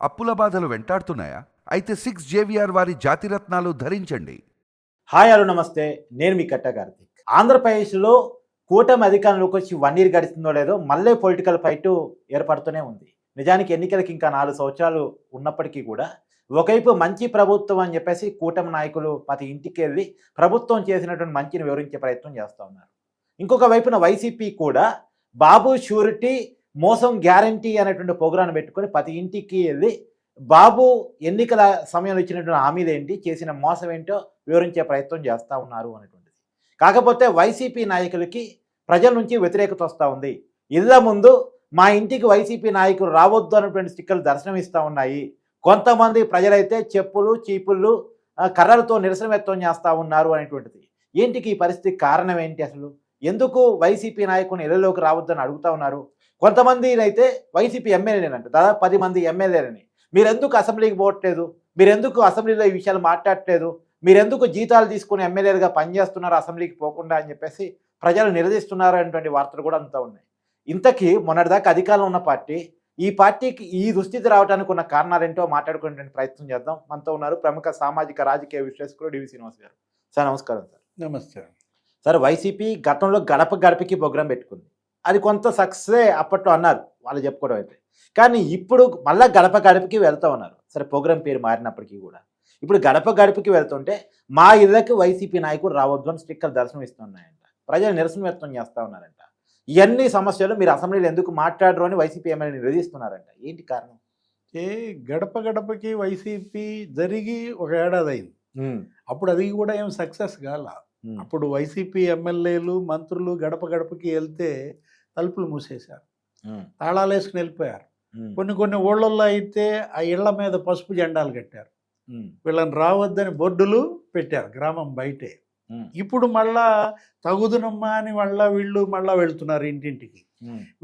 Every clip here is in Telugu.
అప్పుల బాధలు వెంటాడుతున్నాయా? అయితే సిక్స్ జేవిఆర్ వారి జాతిరత్నాలు ధరించండి. హాయ్ హలో నమస్తే. నేను మీ కట్ట కార్తిక్. ఆంధ్రప్రదేశ్లో కూటమి అధికారంలోకి వచ్చి వన్ ఇయర్ గడిచిందో లేదో మళ్ళీ పొలిటికల్ ఫైట్ ఏర్పడుతూనే ఉంది. నిజానికి ఎన్నికలకి ఇంకా నాలుగు సంవత్సరాలు ఉన్నప్పటికీ కూడా ఒకవైపు మంచి ప్రభుత్వం అని చెప్పేసి కూటమి నాయకులు ప్రతి ఇంటికి వెళ్ళి ప్రభుత్వం చేసినటువంటి మంచిని వివరించే ప్రయత్నం చేస్తూ ఉన్నారు. ఇంకొక వైపున వైసీపీ కూడా బాబు షూరిటీ మోసం గ్యారంటీ అనేటువంటి ప్రోగ్రాం పెట్టుకొని ప్రతి ఇంటికి వెళ్ళి బాబు ఎన్నికల సమయంలో ఇచ్చినటువంటి హామీలు ఏంటి చేసిన మోసం ఏంటో వివరించే ప్రయత్నం చేస్తూ ఉన్నారు అనేటువంటిది. కాకపోతే వైసీపీ నాయకులకి ప్రజల నుంచి వ్యతిరేకత వస్తూ ఉంది. ఇళ్ళ ముందు మా ఇంటికి వైసీపీ నాయకులు రావద్దు అనేటువంటి స్టిక్కర్లు దర్శనం ఇస్తూ ఉన్నాయి. కొంతమంది ప్రజలైతే చెప్పులు చీపుళ్ళు కర్రలతో నిరసన వ్యక్తం చేస్తూ ఉన్నారు అనేటువంటిది. ఏంటికి ఈ పరిస్థితి కారణం ఏంటి అసలు? ఎందుకు వైసీపీ నాయకుని ఇళ్ళలోకి రావద్దని అడుగుతా ఉన్నారు? కొంతమంది అయితే వైసీపీ ఎమ్మెల్యేనంట దాదాపు పది మంది ఎమ్మెల్యేలని మీరెందుకు అసెంబ్లీకి పోవట్లేదు? మీరెందుకు అసెంబ్లీలో ఈ విషయాలు మాట్లాడట్లేదు? మీరెందుకు జీతాలు తీసుకుని ఎమ్మెల్యేలుగా పనిచేస్తున్నారు అసెంబ్లీకి పోకుండా అని చెప్పేసి ప్రజలు నిలదీస్తున్నారు అనేటువంటి వార్తలు కూడా అంతా ఉన్నాయి. ఇంతకీ మొన్నటిదాకా అధికారంలో ఉన్న పార్టీ ఈ పార్టీకి ఈ దుస్థితి రావడానికి ఉన్న కారణాలేంటో మాట్లాడుకునే ప్రయత్నం చేద్దాం. మనతో ఉన్నారు ప్రముఖ సామాజిక రాజకీయ విశ్లేషకులు డివి శ్రీనివాస్ గారు. సార్ నమస్కారం సార్. నమస్తే. సార్ వైసీపీ గతంలో గడప గడపకి ప్రోగ్రాం పెట్టుకుంది. అది కొంత సక్సెస్ అప్పట్లో అన్నారు. వాళ్ళు చెప్పుకోవడం అయితే. కానీ ఇప్పుడు మళ్ళా గడప గడపకి వెళ్తా ఉన్నారు. సరే ప్రోగ్రాం పేరు మారినప్పటికీ కూడా. ఇప్పుడు గడప గడపకి వెళ్తుంటే మా ఇళ్ళకి వైసీపీ నాయకులు రావద్దు అని స్టిక్కర్ దర్శనం ఇస్తున్నాయంట. ప్రజలు నిరసన వ్యక్తం చేస్తూ ఉన్నారంట. ఇవన్నీ సమస్యలు మీరు అసెంబ్లీలో ఎందుకు మాట్లాడరు అని వైసీపీ ఎమ్మెల్యే నిలదీస్తున్నారంట ఏంటి కారణం? ఏ గడప గడపకి వైసీపీ జరిగి ఒక ఏడాది అయింది. అప్పుడు అది కూడా ఏం సక్సెస్ కాల. అప్పుడు వైసీపీ ఎమ్మెల్యేలు మంత్రులు గడప గడపకి వెళ్తే తలుపులు మూసేశారు. తాళాలు వేసుకుని వెళ్ళిపోయారు. కొన్ని కొన్ని ఊళ్ళల్లో అయితే ఆ ఇళ్ళ మీద పసుపు జెండాలు కట్టారు. వీళ్ళని రావద్దని బొడ్డులు పెట్టారు గ్రామం బయటే. ఇప్పుడు మళ్ళా తగుదునమ్మా అని మళ్ళా వీళ్ళు మళ్ళా వెళ్తున్నారు ఇంటింటికి.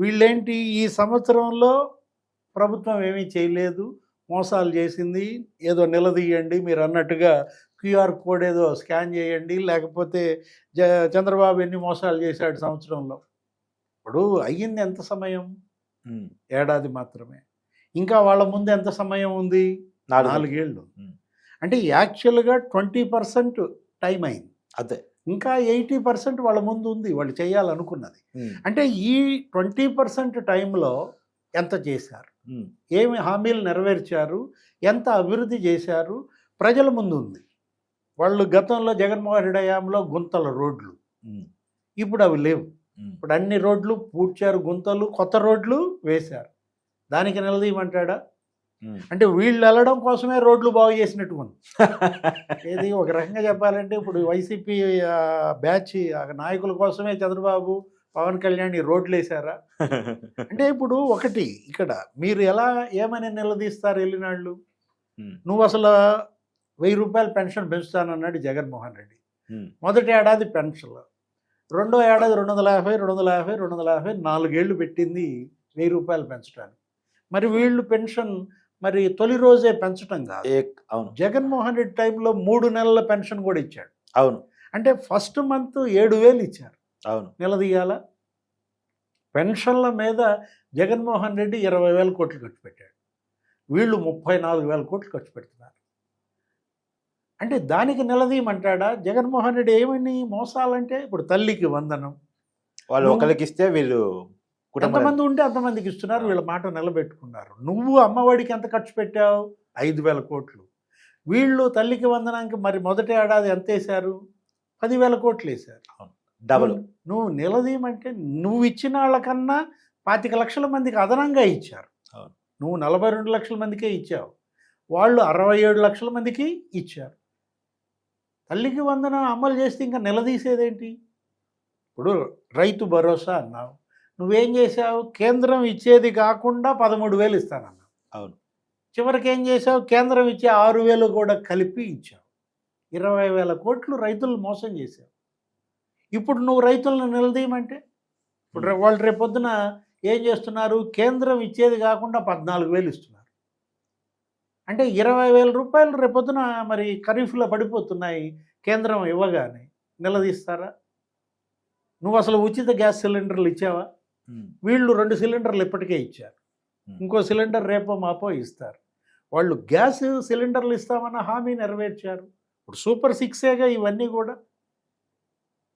వీళ్ళేంటి? ఈ సంవత్సరంలో ప్రభుత్వం ఏమీ చేయలేదు. మోసాలు చేసింది. ఏదో నిలదీయండి మీరు అన్నట్టుగా క్యూఆర్ కోడ్ ఏదో స్కాన్ చేయండి లేకపోతే చంద్రబాబు ఎన్ని మోసాలు చేశాడు సంవత్సరంలో. ఇప్పుడు అయ్యింది ఎంత సమయం? ఏడాది మాత్రమే. ఇంకా వాళ్ళ ముందు ఎంత సమయం ఉంది? నాలుగేళ్ళు. అంటే యాక్చువల్గా ట్వంటీ పర్సెంట్ టైం అయింది. అదే. ఇంకా ఎయిటీ పర్సెంట్ వాళ్ళ ముందు ఉంది వాళ్ళు చేయాలనుకున్నది. అంటే ఈ ట్వంటీ పర్సెంట్ టైంలో ఎంత చేశారు? ఏమి హామీలు నెరవేర్చారు? ఎంత అభివృద్ధి చేశారు? ప్రజల ముందు ఉంది. వాళ్ళు గతంలో జగన్మోహన్ రెడ్డి హయాంలో గుంతల రోడ్లు. ఇప్పుడు అవి లేవు. ఇప్పుడు అన్ని రోడ్లు పూడ్చారు గుంతలు కొత్త రోడ్లు వేశారు. దానికి నిలదీయమంటాడా? అంటే వీళ్ళు వెళ్ళడం కోసమే రోడ్లు బాగు చేసినట్టు ఉంది ఏది ఒక రకంగా చెప్పాలంటే ఇప్పుడు వైసీపీ బ్యాచ్ ఆ నాయకుల కోసమే చంద్రబాబు పవన్ కళ్యాణ్ ఈ రోడ్లు వేశారా? అంటే ఇప్పుడు ఒకటి ఇక్కడ మీరు ఎలా ఏమని నిలదీస్తారు వెళ్ళినాళ్ళు నువ్వు అసలు వెయ్యి రూపాయలు పెన్షన్ పెంచుతానన్నాడు జగన్మోహన్ రెడ్డి. మొదటి ఏడాది పెన్షన్ రెండో ఏడాది రెండు వందల యాభై రెండు వందల యాభై రెండు వందల యాభై నాలుగేళ్ళు పెట్టింది వెయ్యి రూపాయలు పెంచడానికి. మరి వీళ్ళు పెన్షన్ మరి తొలి రోజే పెంచటం కాదు. ఏ- అవును. జగన్మోహన్ రెడ్డి టైంలో మూడు నెలల పెన్షన్ కూడా ఇచ్చాడు. అవును. అంటే ఫస్ట్ మంత్ ఏడు వేలు ఇచ్చారు. అవును. నిలదీయాల పెన్షన్ల మీద జగన్మోహన్ రెడ్డి ఇరవై వేల కోట్లు ఖర్చు పెట్టాడు. వీళ్ళు ముప్పై నాలుగు వేల కోట్లు ఖర్చు పెడుతున్నారు. అంటే దానికి నిలదీయమంటాడా? జగన్మోహన్ రెడ్డి ఏమని మోసాలంటే ఇప్పుడు తల్లికి వందనం. వాళ్ళు ఒకరికి ఇస్తే వీళ్ళు కుటుంబం ఎంతమంది ఉంటే అంతమందికి ఇస్తున్నారు వీళ్ళ మాట నిలబెట్టుకున్నారు. నువ్వు అమ్మఒడికి ఎంత ఖర్చు పెట్టావు? ఐదు వేల కోట్లు. వీళ్ళు తల్లికి వందనానికి మరి మొదటి ఏడాది ఎంత వేశారు? పదివేల కోట్లు వేశారు. డబుల్. నువ్వు- నిలదీయమంటే నువ్వు ఇచ్చిన వాళ్ళకన్నా పాతిక లక్షల మందికి అదనంగా ఇచ్చారు. నువ్వు నలభై రెండు లక్షల మందికే ఇచ్చావు. వాళ్ళు అరవై ఏడు లక్షల మందికి ఇచ్చారు. తల్లికి వందన అమలు చేస్తే ఇంకా నిలదీసేదేంటి? ఇప్పుడు రైతు భరోసా అన్నావు. నువ్వేం చేసావు కేంద్రం ఇచ్చేది కాకుండా పదమూడు వేలు ఇస్తానన్నావు. అవును. చివరికి ఏం చేసావు కేంద్రం ఇచ్చే ఆరు వేలు కూడా కలిపి ఇచ్చావు. ఇరవై వేల కోట్లు రైతులు మోసం చేశావు ఇప్పుడు నువ్వు రైతులను నిలదీయమంటే? ఇప్పుడు వాళ్ళు రేపొద్దున ఏం చేస్తున్నారు? కేంద్రం ఇచ్చేది కాకుండా పద్నాలుగు వేలు ఇస్తున్నారు. అంటే ఇరవై వేల రూపాయలు రేపొద్దున మరి ఖరీఫ్లో పడిపోతున్నాయి కేంద్రం ఇవ్వగానే నిలదీస్తారా? నువ్వు అసలు ఉచిత గ్యాస్ సిలిండర్లు ఇచ్చావా? వీళ్ళు రెండు సిలిండర్లు ఇప్పటికే ఇచ్చారు. ఇంకో సిలిండర్ రేపో మాపో ఇస్తారు. వాళ్ళు గ్యాస్ సిలిండర్లు ఇస్తామన్న హామీ నెరవేర్చారు. ఇప్పుడు సూపర్ సిక్సేగా ఇవన్నీ కూడా.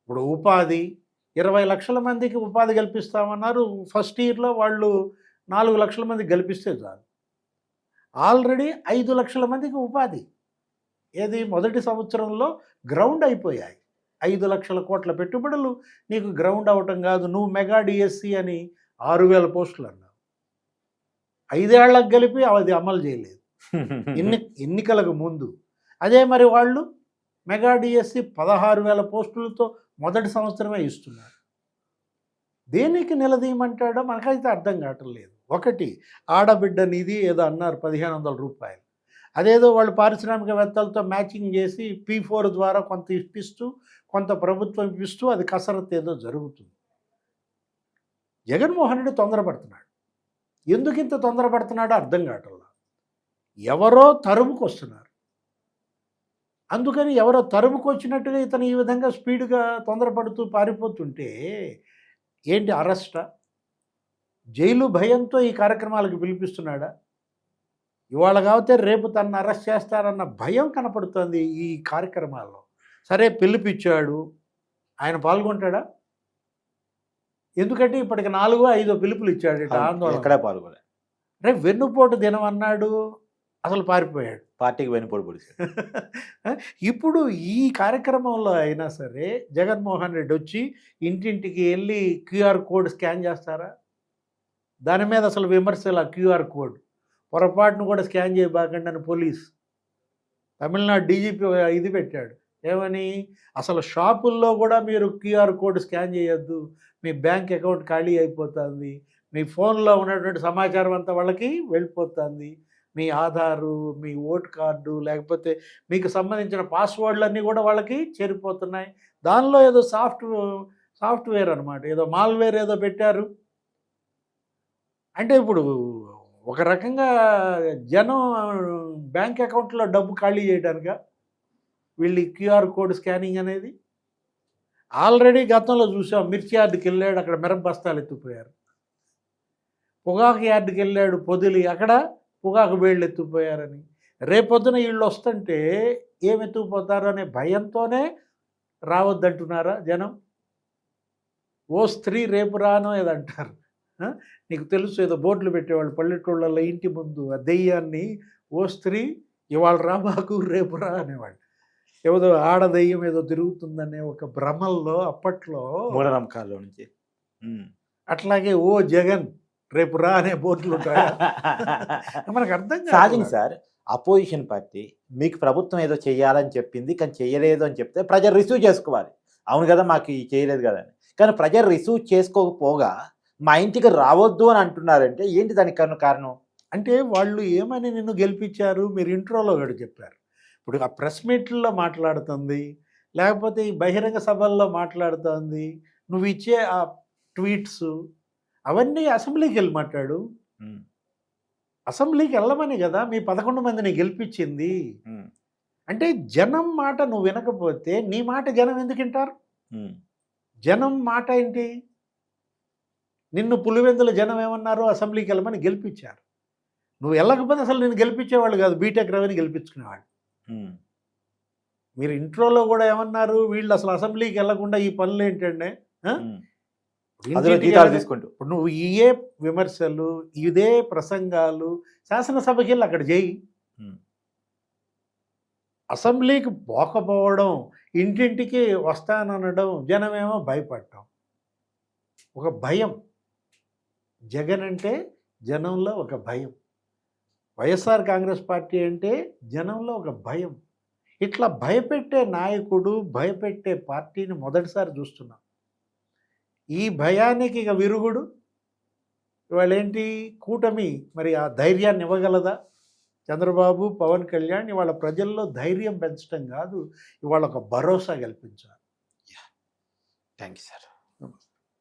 ఇప్పుడు ఉపాధి ఇరవై లక్షల మందికి ఉపాధి కల్పిస్తామన్నారు. ఫస్ట్ ఇయర్లో వాళ్ళు నాలుగు లక్షల మందికి కల్పిస్తే చాలు. ఆల్రెడీ ఐదు లక్షల మందికి ఉపాధి. ఏది? మొదటి సంవత్సరంలో గ్రౌండ్ అయిపోయాయి. ఐదు లక్షల కోట్ల పెట్టుబడులు. నీకు గ్రౌండ్ అవటం కాదు. నువ్వు మెగా డిఎస్సి అని ఆరు వేల పోస్టులు అన్నావు. ఐదేళ్ళకు కలిపి అది అమలు చేయలేదు. ఎన్ని ఎన్నికలకు ముందు. అదే మరి వాళ్ళు మెగా డిఎస్సి పదహారు వేల పోస్టులతో మొదటి సంవత్సరమే ఇస్తున్నారు. దేనికి నిలదీయమంటాడో మనకైతే అర్థం కావటం లేదు. ఒకటి ఆడబిడ్డ నిధి ఏదో అన్నారు పదిహేను వందల రూపాయలు. అదేదో వాళ్ళు పారిశ్రామికవేత్తలతో మ్యాచింగ్ చేసి పీ ఫోర్ ద్వారా కొంత ఇప్పిస్తూ కొంత ప్రభుత్వం ఇప్పిస్తూ అది కసరత్తు ఏదో జరుగుతుంది. జగన్మోహన్ రెడ్డి తొందరపడుతున్నాడు. ఎందుకు ఇంత తొందరపడుతున్నాడో అర్థం కావటంలా. ఎవరో తరుముకు వస్తున్నారు. అందుకని ఎవరో తరుముకు వచ్చినట్టుగా ఇతను ఈ విధంగా స్పీడ్గా తొందరపడుతూ పారిపోతుంటే ఏంటి అరెస్టా? జైలు భయంతో ఈ కార్యక్రమాలకు పిలిపిస్తున్నాడా? ఇవాళ కాకపోతే రేపు తనను అరెస్ట్ చేస్తారన్న భయం కనపడుతోంది ఈ కార్యక్రమాల్లో. సరే పిలిపిచ్చాడు. ఆయన పాల్గొంటాడా? ఎందుకంటే ఇప్పటికి నాలుగో ఐదో పిలుపులు ఇచ్చాడు ఆందోళన. ఎక్కడా పాల్గొలే రేపు వెన్నుపోటు దినం అన్నాడు. అసలు పారిపోయాడు. పార్టీకి వెనుపోడు పొడిచాడు. ఇప్పుడు ఈ కార్యక్రమంలో అయినా సరే జగన్మోహన్ రెడ్డి వచ్చి ఇంటింటికి వెళ్ళి క్యూఆర్ కోడ్ స్కాన్ చేస్తారా? దాని మీద అసలు విమర్శలు ఆ క్యూఆర్ కోడ్. పొరపాటును కూడా స్కాన్ చేయబాకండి అని పోలీస్. తమిళనాడు డీజీపీ ఇది పెట్టాడు. ఏమని? అసలు షాపుల్లో కూడా మీరు క్యూఆర్ కోడ్ స్కాన్ చేయొద్దు. మీ బ్యాంక్ అకౌంట్ ఖాళీ అయిపోతుంది. మీ ఫోన్లో ఉన్నటువంటి సమాచారం అంతా వాళ్ళకి వెళ్ళిపోతుంది. మీ ఆధారు మీ ఓట్ కార్డు లేకపోతే మీకు సంబంధించిన పాస్వర్డ్లు అన్నీ కూడా వాళ్ళకి చేరిపోతున్నాయి. దానిలో ఏదో సాఫ్ట్ సాఫ్ట్వేర్ అనమాట ఏదో మాల్వేర్ ఏదో పెట్టారు. అంటే ఇప్పుడు ఒక రకంగా జనం బ్యాంక్ అకౌంట్లో డబ్బు ఖాళీ చేయడానిక? వీళ్ళు క్యూఆర్ కోడ్ స్కానింగ్ అనేది? ఆల్రెడీ గతంలో చూసాం మిర్చి యార్డుకి వెళ్ళాడు అక్కడ మిరప బస్తాలు ఎత్తిపోయారు పొగాకు యార్డుకి వెళ్ళాడు పొదిలి అక్కడ పొగాకు వేళ్ళు ఎత్తుపోయారని రేపొద్దున వీళ్ళు వస్తుంటే ఏమి ఎత్తుకుపోతారు అనే భయంతోనే రావద్దంటున్నారా జనం? ఓ స్త్రీ రేపు రానో ఏదంటారు? నీకు తెలుసు ఏదో బోర్డులు పెట్టేవాళ్ళు పల్లెటూళ్ళల్లో ఇంటి ముందు ఆ దెయ్యాన్ని ఓ స్త్రీ ఇవాళ రా మాకు రేపు రా అనేవాళ్ళు. ఏదో ఆడ దెయ్యం ఏదో తిరుగుతుందనే ఒక భ్రమల్లో అప్పట్లో మూఢనమ్మకాల్లో నుంచి. అట్లాగే ఓ జగన్ రేపు రా అనే బోర్డులు మనకు అర్థం కాదు. సహజంగా సార్ అపోజిషన్ పార్టీ మీకు ప్రభుత్వం ఏదో చేయాలని చెప్పింది కానీ చేయలేదు అని చెప్తే ప్రజలు రిసీవ్ చేసుకోవాలి. అవును కదా మాకు చేయలేదు కదా అని. కానీ ప్రజలు రిసీవ్ చేసుకోకపోగా మా ఇంటికి రావద్దు అని అంటున్నారంటే ఏంటి దానికి కారణం? కారణం? అంటే వాళ్ళు ఏమని నిన్ను గెలిపించారు? మీరు ఇంట్రోలో కూడా చెప్పారు. ఇప్పుడు ఆ ప్రెస్ మీట్లలో మాట్లాడుతుంది లేకపోతే ఈ బహిరంగ సభల్లో మాట్లాడుతుంది నువ్వు ఇచ్చే ఆ ట్వీట్స్ అవన్నీ అసెంబ్లీకి వెళ్ళి మాట్లాడు. అసెంబ్లీకి వెళ్ళమని కదా మీ పదకొండు మందిని గెలిపించింది. అంటే జనం మాట నువ్వు వినకపోతే నీ మాట జనం ఎందుకు వింటారు. జనం మాట ఏంటి? నిన్ను పులివెందుల జనం ఏమన్నారు అసెంబ్లీకి వెళ్ళమని గెలిపించారు. నువ్వు వెళ్ళకపోతే అసలు నేను గెలిపించేవాళ్ళు కాదు బీటెక్ రవిని గెలిపించుకునేవాళ్ళు. మీరు ఇంట్రోలో కూడా ఏమన్నారు? వీళ్ళు అసలు అసెంబ్లీకి వెళ్ళకుండా ఈ పనులు ఏంటండి తీసుకుంటూ. ఇప్పుడు నువ్వు ఇయే విమర్శలు ఇదే ప్రసంగాలు శాసనసభకి వెళ్ళి అక్కడ చేయి. అసెంబ్లీకి పోకపోవడం ఇంటింటికి వస్తాననడం జనమేమో భయపడటం. ఒక భయం. జగన్ అంటే జనంలో ఒక భయం. వైఎస్ఆర్ కాంగ్రెస్ పార్టీ అంటే జనంలో ఒక భయం. ఇట్లా భయపెట్టే నాయకుడు భయపెట్టే పార్టీని మొదటిసారి చూస్తున్నాం. ఈ భయానికి ఇక విరుగుడు. ఇవాళ ఏంటి కూటమి మరి ఆ ధైర్యాన్ని ఇవ్వగలదా? చంద్రబాబు పవన్ కళ్యాణ్ ఇవాళ ప్రజల్లో ధైర్యం పెంచడం కాదు ఇవాళ ఒక భరోసా కల్పించాలి. Thank you sir.